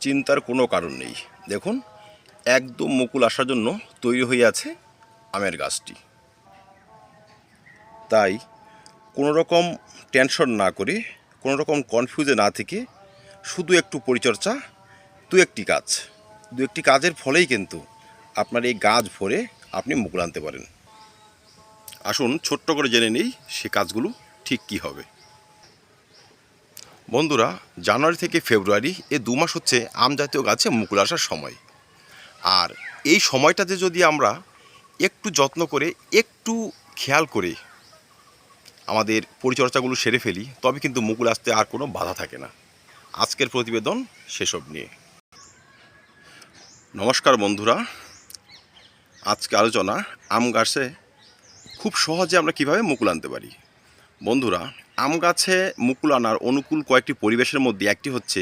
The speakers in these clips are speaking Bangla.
চিন্তার কোনো কারণ নেই। দেখুন, একদম মুকুল আসার জন্য তৈরি হয়ে আছে আমের গাছটি। তাই কোনো রকম টেনশন না করে কোনো রকম কনফিউজে না থেকে শুধু একটু পরিচর্যা, দু একটি কাজ। দু একটি কাজের ফলেই কিন্তু আপনার এই গাছ ভরে আপনি মুকুল আনতে পারেন। আসুন, ছোট্ট করে জেনে নেই সে কাজগুলো ঠিক কী হবে। বন্ধুরা, জানুয়ারি থেকে ফেব্রুয়ারি এ দু মাস হচ্ছে আম জাতীয় গাছে মুকুল আসার সময়। আর এই সময়টাতে যদি আমরা একটু যত্ন করে, একটু খেয়াল করে আমাদের পরিচর্যাগুলো সেরে ফেলি, তবে কিন্তু মুকুল আসতে আর কোনো বাধা থাকে না। আজকের প্রতিবেদন সেসব নিয়ে। নমস্কার বন্ধুরা, আজকে আলোচনা আম গাছে খুব সহজে আমরা কীভাবে মুকুল আনতে পারি? বন্ধুরা আম গাছে মুকুল আনার অনুকূল কয়েকটি পরিবেশের মধ্যে একটি হচ্ছে,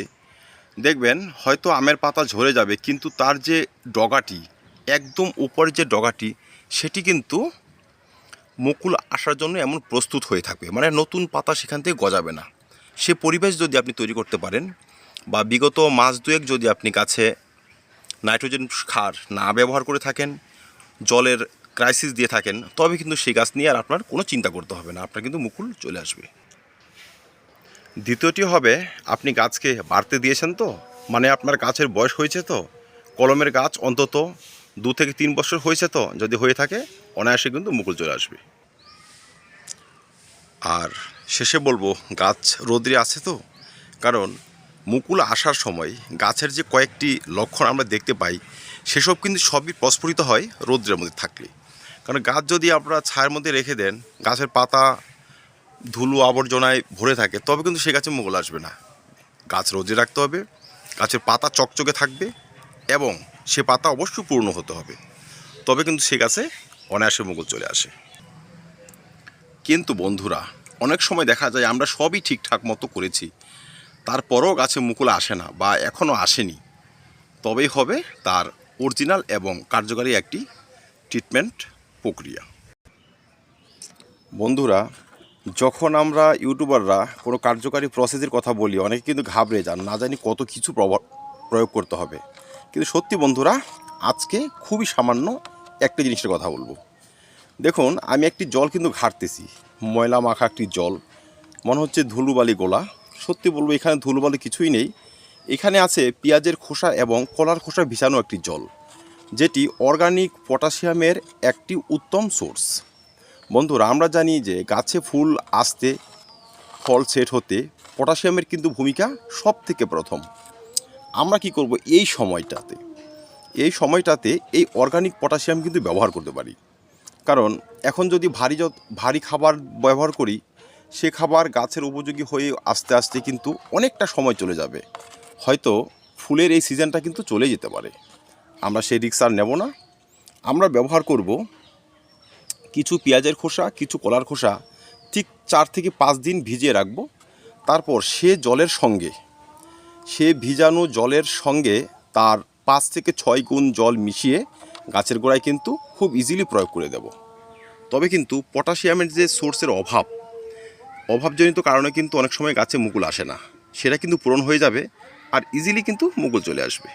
দেখবেন হয়তো আমের পাতা ঝরে যাবে, কিন্তু তার যে ডগাটি, একদম উপরের যে ডগাটি, সেটি কিন্তু মুকুল আসার জন্য এমন প্রস্তুত হয়ে থাকবে। মানে নতুন পাতা সেখান থেকে গজাবে না। সে পরিবেশ যদি আপনি তৈরি করতে পারেন বা বিগত মাস দুয়েক যদি আপনি গাছে নাইট্রোজেন সার না ব্যবহার করে থাকেন, জলের ক্রাইসিস দিয়ে থাকেন, তবে কিন্তু সেই গাছ নিয়ে আর আপনার কোনো চিন্তা করতে হবে না। আপনার কিন্তু মুকুল চলে আসবে। দ্বিতীয়টি হবে, আপনি গাছকে বাড়তে দিয়েছেন তো? মানে আপনার গাছের বয়স হয়েছে তো? কলমের গাছ অন্তত দু থেকে তিন বছর হয়েছে তো? যদি হয়ে থাকে, অনায়াসে কিন্তু মুকুল চলে আসবে। আর শেষে বলব, গাছ রোদ্রে আছে তো? কারণ মুকুল আসার সময় গাছের যে কয়েকটি লক্ষণ আমরা দেখতে পাই, সেসব কিন্তু সবই প্রস্ফুটিত হয় রৌদ্রের মধ্যে থাকলে। কারণ গাছ যদি আপনারা ছায়ের মধ্যে রেখে দেন, গাছের পাতা ধুলো আবর্জনায় ভরে থাকে, তবে কিন্তু সে গাছে মুকুল আসবে না। গাছ রোদে রাখতে হবে, গাছের পাতা চকচকে থাকবে এবং সে পাতা অবশ্যই পূর্ণ হতে হবে। তবে কিন্তু সে গাছে অনায়াসে মুকুল চলে আসে। কিন্তু বন্ধুরা, অনেক সময় দেখা যায় আমরা সবই ঠিকঠাক মতো করেছি, তারপরও গাছে মুকুল আসে না বা এখনও আসেনি। তবেই হবে তার অরিজিনাল এবং কার্যকারী একটি ট্রিটমেন্ট প্রক্রিয়া। বন্ধুরা যখন আমরা ইউটিউবাররা কোনো কার্যকারী প্রসেসের কথা বলি, অনেকে কিন্তু ঘাবড়ে যান, না জানি কত কিছু প্রয়োগ করতে হবে। কিন্তু সত্যি বন্ধুরা, আজকে খুবই সামান্য একটা জিনিসের কথা বলব। দেখুন, আমি একটি জল কিন্তু ঘাটতেছি, ময়লা মাখা একটি জল। মনে হচ্ছে ধুলুবালি গোলা। সত্যি বলব, এখানে ধুলুবালি কিছুই নেই। এখানে আছে পেঁয়াজের খোসা এবং কলার খোসা ভিজানো একটি জল, যেটি অর্গানিক পটাশিয়ামের একটি উত্তম সোর্স বন্ধুরা, আমরা জানি যে গাছে ফুল আসতে, ফল সেট হতে পটাশিয়ামের কিন্তু ভূমিকা সব থেকে প্রথম। আমরা কি করব এই সময়টাতে? এই সময়টাতে এই অর্গানিক পটাশিয়াম কিন্তু ব্যবহার করতে পারি। কারণ এখন যদি ভারী যত, ভারী খাবার ব্যবহার করি, সে খাবার গাছের উপযোগী হয়ে আস্তে আস্তে কিন্তু অনেকটা সময় চলে যাবে। হয়তো ফুলের এই সিজনটা কিন্তু চলে যেতে পারে। আমরা সেই রিক্স আর নেব না। আমরা ব্যবহার করব কিছু পেঁয়াজের খোসা, কিছু কলার খোসা ঠিক চার থেকে পাঁচ দিন ভিজিয়ে রাখব। তারপর সে জলের সঙ্গে, সে ভিজানো জলের সঙ্গে তার পাঁচ থেকে ছয় গুণ জল মিশিয়ে গাছের গোড়ায় কিন্তু খুব ইজিলি প্রয়োগ করে দেব। তবে কিন্তু পটাশিয়ামের যে সোর্সের অভাব, অভাবজনিত কারণে কিন্তু অনেক সময় গাছে মুকুল আসে না। সেটা কিন্তু পূরণ হয়ে যাবে আর ইজিলি কিন্তু মুকুল চলে আসবে।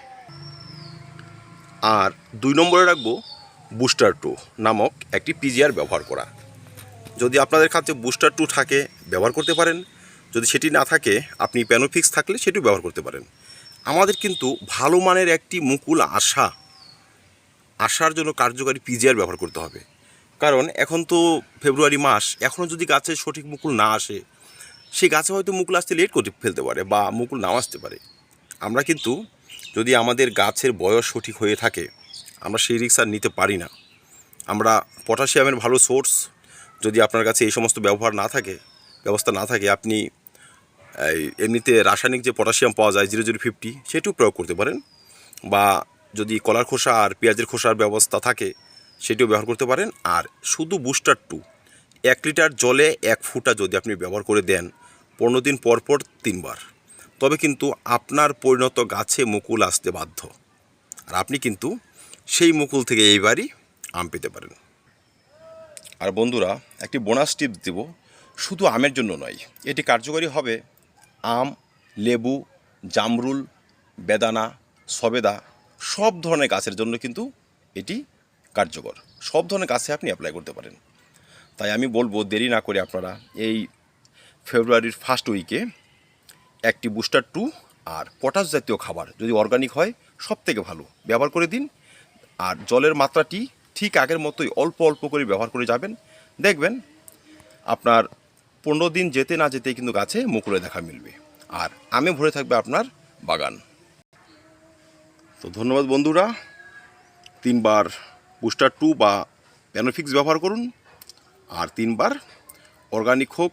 আর দুই নম্বরে রাখব বুস্টার টু নামক একটি পিজিআর ব্যবহার করা। যদি আপনাদের কাছে বুস্টার টু থাকে, ব্যবহার করতে পারেন। যদি সেটি না থাকে, আপনি প্যানোফিক্স থাকলে সেটিও ব্যবহার করতে পারেন। আমাদের কিন্তু ভালো মানের একটি মুকুল আশা আসার জন্য কার্যকারী পিজিআর ব্যবহার করতে হবে। কারণ এখন তো ফেব্রুয়ারি মাস এখনও যদি গাছে সঠিক মুকুল না আসে সেই গাছে হয়তো মুকুল আসতে লেট করে ফেলতে পারে বা মুকুল নাও আসতে পারে। আমরা কিন্তু যদি আমাদের গাছের বয়স সঠিক হয়ে থাকে আমরা সেই রিক্স আর নিতে পারি না। আমরা পটাশিয়ামের ভালো সোর্স যদি আপনার কাছে এই সমস্ত ব্যবহার না থাকে, ব্যবস্থা না থাকে, আপনি এমনিতে রাসায়নিক যে পটাশিয়াম পাওয়া যায় জিরো জিরো ফিফটি সেটিও প্রয়োগ করতে পারেন। বা যদি কলার খোসা আর পেঁয়াজের খোসার ব্যবস্থা থাকে, সেটিও ব্যবহার করতে পারেন। আর শুধু বুস্টার টু এক লিটার জলে এক ফুটা যদি আপনি ব্যবহার করে দেন, পনেরো দিন পর পর তিনবার। তবে কিন্তু আপনার পরিণত গাছে মুকুল আসতে বাধ্য। আর আপনি কিন্তু সেই মুকুল থেকে এইবারই আম পেতে পারেন। আর বন্ধুরা, একটি বোনাস টিপ দেব, শুধু আমের জন্য নয়, এটি কার্যকরী হবে আম, লেবু, জামরুল, বেদানা, সবেদা, সব ধরনের গাছের জন্য কিন্তু এটি কার্যকর। সব ধরনের গাছে আপনি অ্যাপ্লাই করতে পারেন। তাই আমি বলব, দেরি না করে আপনারা এই ফেব্রুয়ারির ফার্স্ট উইকে একটি বুস্টার টু আর পটাশ জাতীয় খাবার যদি অর্গানিক হয় সব থেকে ভালো। ব্যবহার করে দিন আর জলের মাত্রাটি ঠিক আগের মতোই অল্প অল্প করে ব্যবহার করে যাবেন। দেখবেন আপনার পনেরো দিন যেতে না যেতে কিন্তু গাছে মুকুলে দেখা মিলবে। আর আমে ভরে থাকবে আপনার বাগান। তো ধন্যবাদ বন্ধুরা। তিনবার বুস্টার টু বা প্যানোফিক্স ব্যবহার করুন। আর তিনবার অর্গানিক হোক,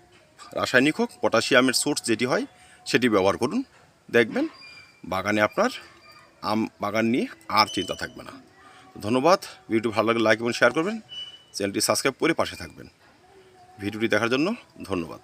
রাসায়নিক হোক, পটাশিয়ামের সোর্স যেটি হয় সেটি ব্যবহার করুন। দেখবেন বাগানে আপনার আম বাগান নিয়ে আর চিন্তা থাকবে না। ধন্যবাদ। ভিডিও ভালো লাগলে লাইক এবং শেয়ার করবেন। চ্যানেলটি সাবস্ক্রাইব করে পাশে থাকবেন। ভিডিওটি দেখার জন্য ধন্যবাদ।